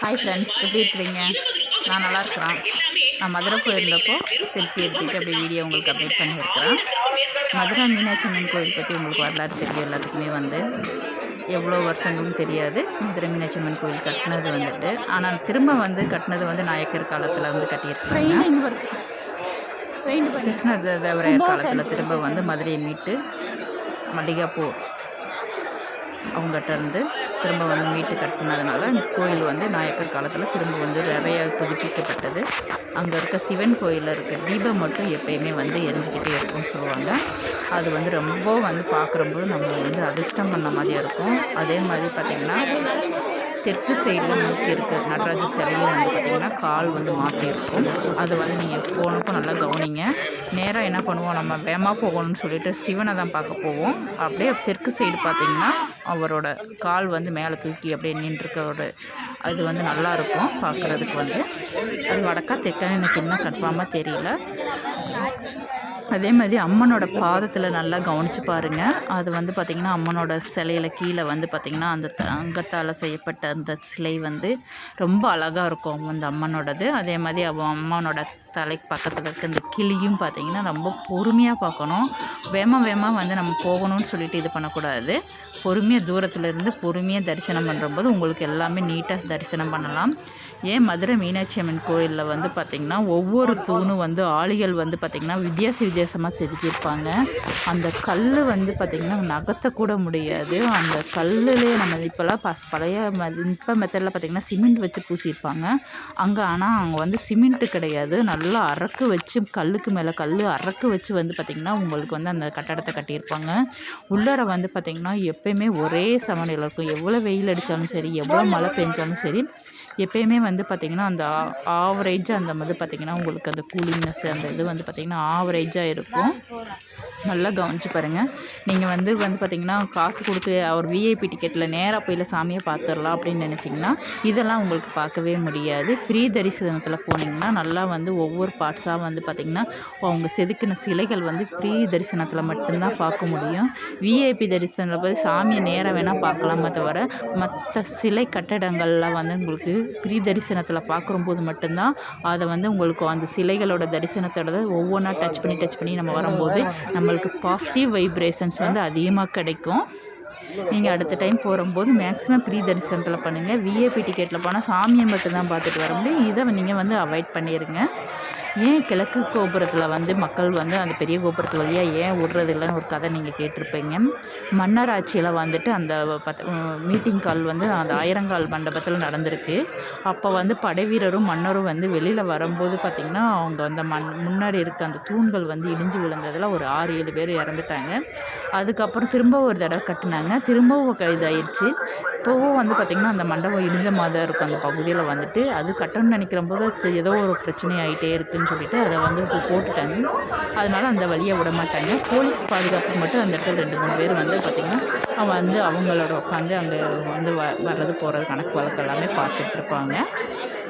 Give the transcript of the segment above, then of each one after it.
Hi friends எப்படி இருக்கிறீங்க? நான் நல்லா இருக்கிறேன். நான் மதுரை போயிருந்தப்போ செல்ஃபி எடுத்துக்கிட்டு அப்படியே வீடியோ உங்களுக்கு அப்டேட் பண்ணியிருக்கிறேன் மதுரை மீனாட்சி அம்மன் கோயில் பற்றி உங்களுக்கு வரலாறு தெரியும் எல்லாத்துக்குமே வந்து. எவ்வளோ வருஷங்களும் தெரியாது. மதுரை மீனாட்சி அம்மன் கோயில் கட்டினது வந்துட்டு. ஆனால் திரும்ப வந்து கட்டினது வந்து நாயக்கர் காலத்தில் வந்து கட்டியிருக்காங்க. கிருஷ்ண தேவராயர் காலத்தில் திரும்ப வந்து மதுரையை மீட்டு மல்லிகாப்பூ அவங்ககிட்ட இருந்து திரும்ப வந்து மீட்டு கட்டினதுனால இந்த கோயில் வந்து நாயக்கர் காலத்தில் திரும்ப வந்து நிறைய புதுப்பிக்கப்பட்டது. அங்கே இருக்க சிவன் கோயிலில் இருக்க தீபம் மட்டும் எப்பயுமே வந்து எரிஞ்சுக்கிட்டே இருக்கும்னு சொல்லுவாங்க. அது வந்து ரொம்ப வந்து பார்க்குறம்போது நம்ம வந்து அதிர்ஷ்டம் பண்ண மாதிரியா இருக்கும். அதே மாதிரி பார்த்திங்கன்னா தெற்கு சைடில் நோக்கி இருக்க. நடராஜ சிலையும் வந்து பார்த்திங்கன்னா கால் வந்து மாட்டியிருக்கும் அது வந்து நீங்கள் போனப்போ நல்லா கவனிங்க. நேராக என்ன பண்ணுவோம் நம்ம வேமா போகணும்னு சொல்லிட்டு சிவனை தான் பார்க்க போவோம். அப்படியே தெற்கு சைடு பார்த்திங்கன்னா அவரோட கால் வந்து மேலே தூக்கி அப்படியே நின்றுருக்கோட அது வந்து நல்லா இருக்கும் பார்க்குறதுக்கு வந்து. அது வடக்கா தெற்கான்னு எனக்கு இன்னும் கன்ஃபார்மாக தெரியல. அதே மாதிரி அம்மனோட பாதத்தில் நல்லா கவனிச்சு பாருங்கள் அது வந்து பார்த்திங்கன்னா அம்மனோட சிலையில கீழே வந்து பார்த்திங்கன்னா அந்த தங்கத்தால் செய்யப்பட்ட அந்த சிலை வந்து ரொம்ப அழகாக இருக்கும். அந்த அம்மனோடது. அதே மாதிரி அவன் அம்மனோட தலைக்கு பக்கத்தில் இருக்க இந்த கிளியும் பார்த்திங்கன்னா ரொம்ப பொறுமையாக பார்க்கணும் வேமா வேமா வந்து நம்ம போகணும்னு சொல்லிட்டு இது பண்ணக்கூடாது. பொறுமையாக தூரத்தில் இருந்து பொறுமையாக தரிசனம் பண்ணுறம்போது உங்களுக்கு எல்லாமே நீட்டாக தரிசனம் பண்ணலாம். ஏன் மதுரை மீனாட்சி அம்மன் கோயிலில் வந்து பார்த்திங்கன்னா ஒவ்வொரு தூணும் வந்து ஆளிகள் வந்து பார்த்திங்கன்னா வித்தியாச வித்தியாசமாக செதுக்கியிருப்பாங்க. அந்த கல் வந்து பார்த்திங்கன்னா நகர்த்தக்கூட முடியாது. அந்த கல்லுலேயே நம்ம இப்போல்லாம் பஸ் பழைய ம இப்போ மெத்தடில் பார்த்திங்கன்னா சிமெண்ட் வச்சு பூசியிருப்பாங்க. அங்கே ஆனால் அங்கே வந்து சிமெண்ட்டு கிடையாது. நல்லா அரக்கு வச்சு கல்லுக்கு மேலே கல் அரக்கு வச்சு வந்து பார்த்திங்கன்னா உங்களுக்கு வந்து அந்த கட்டடத்தை கட்டியிருப்பாங்க. உள்ளார வந்து பார்த்திங்கன்னா எப்பயுமே ஒரே சமநிலை இருக்கும். எவ்வளோ வெயில் அடித்தாலும் சரி எவ்வளோ மழை பெஞ்சாலும் சரி எப்பயுமே வந்து பார்த்திங்கன்னா அந்த ஆவரேஜாக அந்த வந்து பார்த்திங்கன்னா உங்களுக்கு அந்த கூலிங்னஸ் அந்த இது வந்து பார்த்திங்கன்னா ஆவரேஜாக இருக்கும். நல்லா கவனிச்சு பாருங்கள் நீங்கள் வந்து வந்து பார்த்திங்கன்னா காசு கொடுத்து ஒரு விஐபி டிக்கெட்டில் நேராக போய் சாமியை பார்த்துடலாம் அப்படின்னு நினச்சிங்கன்னா இதெல்லாம் உங்களுக்கு பார்க்கவே முடியாது. ஃப்ரீ தரிசனத்தில் போனீங்கன்னா நல்லா வந்து ஒவ்வொரு பார்ட்ஸாக வந்து பார்த்திங்கன்னா அவங்க செதுக்கின சிலைகள் வந்து ஃப்ரீ தரிசனத்தில் மட்டும்தான் பார்க்க முடியும். விஐபி தரிசனத்தில் போய் சாமியை நேராக வேணால் பார்க்கலாமே தவிர மற்ற சிலை கட்டடங்கள்லாம் வந்து உங்களுக்கு ஃப்ரீ தரிசனத்தில் பார்க்கும்போது மட்டும்தான் அதை வந்து உங்களுக்கு அந்த சிலைகளோட தரிசனத்தோட ஒவ்வொன்றா டச் பண்ணி டச் பண்ணி நம்ம வரும்போது நம்மளுக்கு பாசிட்டிவ் வைப்ரேஷன்ஸ் வந்து அதிகமாக கிடைக்கும். நீங்கள் அடுத்த டைம் போகும்போது மேக்ஸிமம் ஃப்ரீ தரிசனத்தில் பண்ணுங்கள் விஏபி டிக்கெட்டில் போனால் சாமியை மட்டும்தான் பார்த்துட்டு வர முடியும். இதை நீங்கள் வந்து அவாய்ட் பண்ணிடுங்க ஏன் கிழக்கு கோபுரத்தில் வந்து மக்கள் வந்து அந்த பெரிய கோபுரத்து வழியாக ஏன் விடுறதில்லைன்னு ஒரு கதை நீங்கள் கேட்டிருப்பீங்க. மன்னர் ஆட்சியில் வந்துட்டு அந்த பத் மீட்டிங் கால் வந்து அந்த ஆயிரங்கால் மண்டபத்தில் நடந்திருக்கு. அப்போ வந்து படை வீரரும் மன்னரும் வந்து வெளியில் வரும்போது பார்த்திங்கன்னா அவங்க அந்த மண் முன்னாடி இருக்க அந்த தூண்கள் வந்து இடிஞ்சு விழுந்ததில் ஒரு ஆறு ஏழு பேர் இறந்துட்டாங்க. அதுக்கப்புறம் திரும்ப ஒரு தடவை கட்டினாங்க. திரும்பவும் க- இதாயிருச்சு இப்போவும் வந்து பார்த்திங்கன்னா அந்த மண்டபம் இடிஞ்ச மாதிரி தான் இருக்கும். அந்த பகுதியில் வந்துட்டு அது கட்டணும்னு நினைக்கிற போது அது ஏதோ ஒரு பிரச்சனை ஆகிட்டே இருக்குன்னு சொல்லிட்டு அதை வந்து இப்போ போட்டுட்டாங்க. அதனால் அந்த வழியை விட மாட்டாங்க. போலீஸ் பாதுகாப்பு மட்டும் அந்த இடத்துல ரெண்டு மூணு பேர் வந்து பார்த்திங்கன்னா அவன் வந்து அவங்களோட உட்காந்து அங்கே வந்து வ வர்றது போகிறது கணக்கு வழக்கு எல்லாமே பார்த்துட்ருப்பாங்க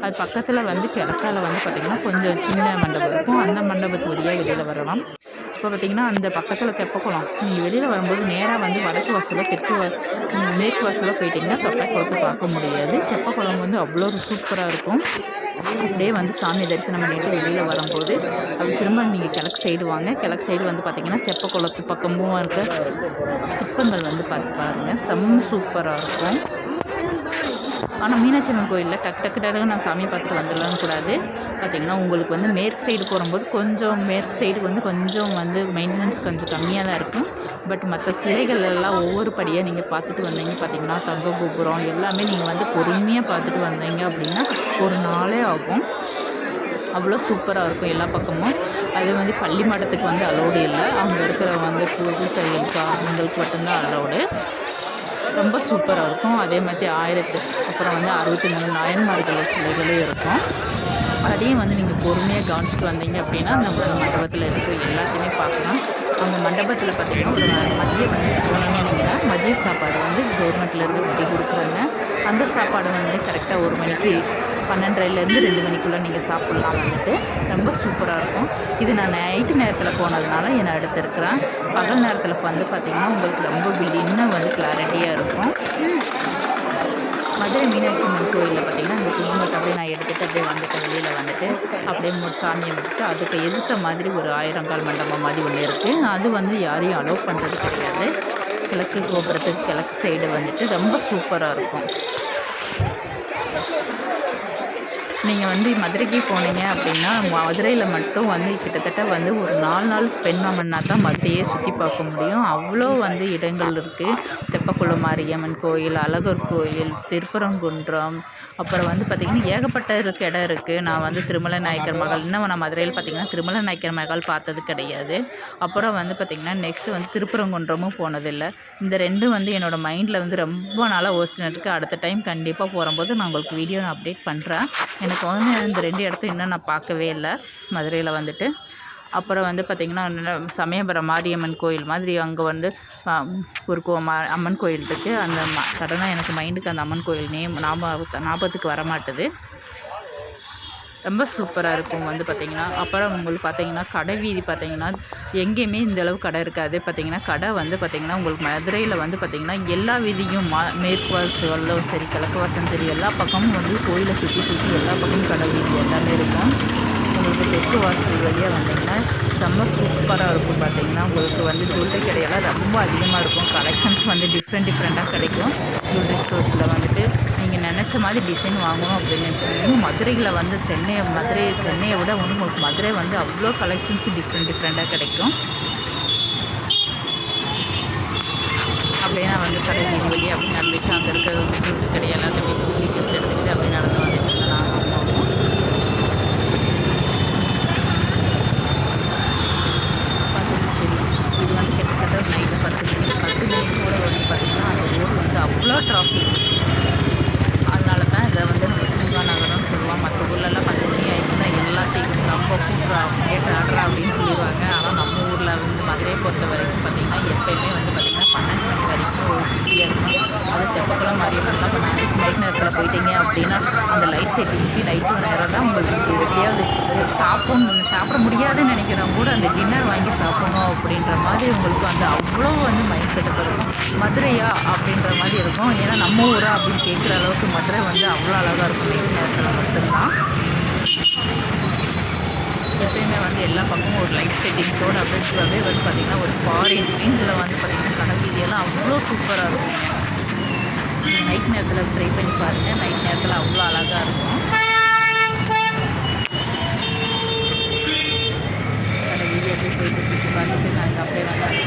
அது பக்கத்தில் வந்து கிழக்கால வந்து பார்த்திங்கன்னா கொஞ்சம் சின்ன மண்டபம் இருக்கும். அந்த மண்டபத்து வழியாக வெளியில் வரலாம். இப்போ பார்த்திங்கன்னா அந்த பக்கத்தில் தெப்பக்குளம். நீங்கள் வெளியில் வரும்போது நேராக வந்து வடக்கு வாசலோ தெற்கு வா மேற்கு வாசலோ போயிட்டிங்கன்னா தெப்பக்குளத்தை பார்க்க முடியாது. தெப்பக்குளம் வந்து அவ்வளோ சூப்பராக இருக்கும். அப்படியே வந்து சாமி தரிசனம் பண்ணிட்டு வெளியில் வரும்போது அது திரும்ப நீங்கள் கிழக்கு சைடு வாங்க. கிழக்கு சைடு வந்து பார்த்திங்கன்னா தெப்பக்குளத்து பக்கமும் இருக்க. சிற்பங்கள் வந்து பார்த்து பாருங்கள் செம்ம சூப்பராக இருக்கும். ஆனால் மீனாட்சி அம்மன் கோயிலில் டக் டக்கு டக்கு நான் சாமியை பார்த்துட்டு வந்துடலாம் கூடாது. பார்த்திங்கன்னா உங்களுக்கு வந்து மேற்கு சைடு போகும்போது கொஞ்சம் மேற்கு சைடுக்கு வந்து கொஞ்சம் வந்து மெயின்டெனன்ஸ் கொஞ்சம் கம்மியாக தான் இருக்கும். பட் மற்ற சிலைகள் எல்லாம் ஒவ்வொரு படியாக நீங்கள் பார்த்துட்டு வந்தீங்க பார்த்தீங்கன்னா தங்க கோபுரம் எல்லாமே நீங்கள் வந்து பொறுமையாக பார்த்துட்டு வந்தீங்க அப்படின்னா ஒரு நாளே ஆகும். அவ்வளோ சூப்பராக இருக்கும் எல்லா பக்கமும். அதே மாதிரி பள்ளி மடத்துக்கு வந்து அலோடு இல்லை. அங்கே இருக்கிற வந்து பூ- பூசாரிகளுக்கு அவங்களுக்கு மட்டும்தான் அலோடு ரொம்ப சூப்பராக இருக்கும். அதே மாதிரி ஆயிரத்து அப்புறம் வந்து அறுபத்தி மூணு நாயன்மார்கள் சிலைகளும் இருக்கும். அதையும் வந்து நீங்கள் பொறுமையாக கவனிச்சிட்டு வந்தீங்க அப்படின்னா அந்த மண்டபத்தில் இருக்கிற எல்லாத்தையுமே பார்க்கலாம். அந்த மண்டபத்தில் பார்த்தீங்கன்னா ஒரு மதிய வந்து போனீங்கன்னா மதிய சாப்பாடு வந்து கவர்மெண்ட்லேருந்து வண்டி கொடுக்குறாங்க. அந்த சாப்பாடு வந்து கரெக்டாக ஒரு மணிக்கு பன்னெண்டரைலேருந்து ரெண்டு மணிக்குள்ளே நீங்கள் சாப்பிட்லாம் வந்துட்டு. இது நான் நைட்டு நேரத்தில் போனதுனால என்னை எடுத்துருக்குறேன் பகல் நேரத்தில் வந்து பார்த்திங்கன்னா உங்களுக்கு ரொம்ப இன்னும் வந்து கிளாரிட்டியாக இருக்கும். மதுரை மீனாட்சி அம்மன் கோயிலில் பார்த்தீங்கன்னா அந்த குங்குமத்தை அப்படியே நான் எடுத்துகிட்டு அப்படியே வந்துட்டு வெளியில் வந்துட்டு அப்படியே மூணு சாமியை முடிச்சுட்டு அதுக்கு எதிர்த்த மாதிரி ஒரு ஆயிரங்கால் மண்டபம் மாதிரி ஒன்று இருக்குது அது வந்து யாரையும் அலோவ் பண்ணுறது கிடையாது. கிழக்கு கோபுரத்துக்கு கிழக்கு சைடு வந்துட்டு ரொம்ப சூப்பராக இருக்கும். நீங்கள் வந்து மதுரைக்கு போனீங்க அப்படின்னா மதுரையில் மட்டும் வந்து கிட்டத்தட்ட வந்து ஒரு நாலு நாள் ஸ்பெண்ட் பண்ணால் தான் மதுரையே சுற்றி பார்க்க முடியும். அவ்வளோ வந்து இடங்கள் இருக்குது தெப்பக்குளம் மாரியம்மன் கோயில் அழகர் கோயில் திருப்பரங்குன்றம் அப்புறம் வந்து பார்த்திங்கன்னா ஏகப்பட்ட இருக்க இடம் இருக்குது நான் வந்து திருமலை நாயக்கர் மகள். இன்னும் நான் மதுரையில் பார்த்திங்கன்னா திருமலை நாயக்கர் மகள் பார்த்தது கிடையாது. அப்புறம் வந்து பார்த்திங்கன்னா நெக்ஸ்ட்டு வந்து திருப்பரங்குன்றமும் போனதில்லை. இந்த ரெண்டும் வந்து என்னோடய மைண்டில் வந்து ரொம்ப நாளாக ஓசினருக்கு அடுத்த டைம் கண்டிப்பாக போகும்போது நான் உங்களுக்கு வீடியோ நான் அப்டேட் பண்ணுறேன் எனக்கு வந்து இந்த ரெண்டு இடத்த இன்னும் நான் பார்க்கவே இல்லை. மதுரையில் வந்துட்டு. அப்புறம் வந்து பார்த்திங்கன்னா சமயபுரம் மாரியம்மன் கோயில் மாதிரி அங்கே வந்து ஒரு கோ அம்மன் கோயில் இருக்குது அந்த சடனாக எனக்கு மைண்டுக்கு அந்த அம்மன் கோயில் நேம் ஞாபகம் ஞாபகத்துக்கு வர மாட்டுது ரொம்ப சூப்பராக இருக்கும் வந்து பார்த்திங்கன்னா அப்புறம் உங்களுக்கு பார்த்தீங்கன்னா கடை வீதி பார்த்தீங்கன்னா எங்கேயுமே இந்த அளவு கடை இருக்காது. பார்த்தீங்கன்னா கடை வந்து பார்த்திங்கன்னா உங்களுக்கு மதுரையில் வந்து பார்த்திங்கன்னா எல்லா வீதியும் மா மேற்கு வாசலும் சரி கிழக்கு வாசலும் சரி எல்லா பக்கமும் வந்து கோயிலை சுற்றி சுற்றி எல்லா பக்கமும் கடை வீதி எல்லாமே இருக்கும். உங்களுக்கு தெற்கு வாசல் வழியாக வந்தீங்கன்னா செம்ம சூப்பராக இருக்கும் பார்த்தீங்கன்னா உங்களுக்கு வந்து ஜுவல்லரி கடையெல்லாம் ரொம்ப அதிகமாக இருக்கும். கலெக்ஷன்ஸ் வந்து டிஃப்ரெண்ட் டிஃப்ரெண்ட்டாக கிடைக்கும். ஜுவல்லரி ஸ்டோர்ஸில் வந்துட்டு நினச்ச மாதிரி டிசைன் வாங்கணும் அப்படின்னு நினச்சிங்கன்னா மதுரையில் வந்து சென்னை மதுரை சென்னையை விட வந்து உங்களுக்கு மதுரை வந்து அவ்வளோ கலெக்ஷன்ஸ் டிஃப்ரெண்ட் டிஃப்ரெண்ட்டாக கிடைக்கும். அப்படியே நான் வந்து கடை வழி அப்படின்னு நம்பிக்கை அங்கே இருக்க. ஜுவல்லரி கடை எல்லாத்தையுமே வீடியோஸ் எடுத்துக்கிட்டு அப்படி நடந்து வந்துட்டு இருந்தேன் நான் அம்மாவும் பார்த்தது சரி இது வந்து கிட்டத்தட்ட நைட்டு பத்து மணி பத்து மணிக்கு கூட வந்து பார்த்திங்கன்னா அந்த ரோடு வந்து அவ்வளோ டிராஃபிக் அதனால தான் இதை வந்து நம்ம பூங்கா நகரம்னு சொல்லுவோம் மற்ற ஊர்லலாம் பத்து மணி ஆயிடுச்சுன்னா எல்லாத்தையும் ரொம்ப கூட்டுறா கேட்டு ஆடுறா அப்படின்னு சொல்லிடுவாங்க ஆனால் நம்ம ஊரில் வந்து மதுரையை பொறுத்த வரைக்கும் பார்த்திங்கன்னா எப்பயுமே வந்து பார்த்திங்கன்னா பன்னெண்டு மணி வரைக்கும் பிஸியாக இருக்கும் அது தெப்பக்குளம் மாரியம்மன்லாம் இப்போ நைட் நைட் நேரத்தில் போயிட்டீங்க அப்படின்னா அந்த லைட் நைட்டு நேரம் தான் உங்களுக்கு எப்படியாவது சாப்பிடணும் சாப்பிட முடியாதுன்னு நினைக்கிறவங்க கூட அந்த டின்னர் வாங்கி சாப்பிடணும் அப்படின்ற மாதிரி உங்களுக்கு வந்து அவ்வளோ வந்து மைண்ட் செட்டப் இருக்கும் மதுரையா அப்படின்ற மாதிரி இருக்கும். ஏன்னா நம்ம ஊரா அப்படின்னு கேட்குற அளவுக்கு மதுரை வந்து அவ்வளோ அழகாக இருக்கும். வெயில் நேரத்தில் மட்டும்தான். எப்பயுமே வந்து எல்லா பக்கமும் ஒரு லைட் செட்டிங்ஸோடு அப்படியே வந்து பார்த்திங்கன்னா ஒரு ஃபாரின் ரேஞ்சில் வந்து பார்த்திங்கன்னா கடல் வீதியெல்லாம் அவ்வளோ சூப்பராக இருக்கும். நைட் நேரத்தில் ட்ரை பண்ணி பாருங்கள் நைட் நேரத்தில் அவ்வளோ அழகாக இருக்கும். கடை போயிட்டு சுற்றி பார்த்துட்டு நாங்கள் அப்படியே வந்து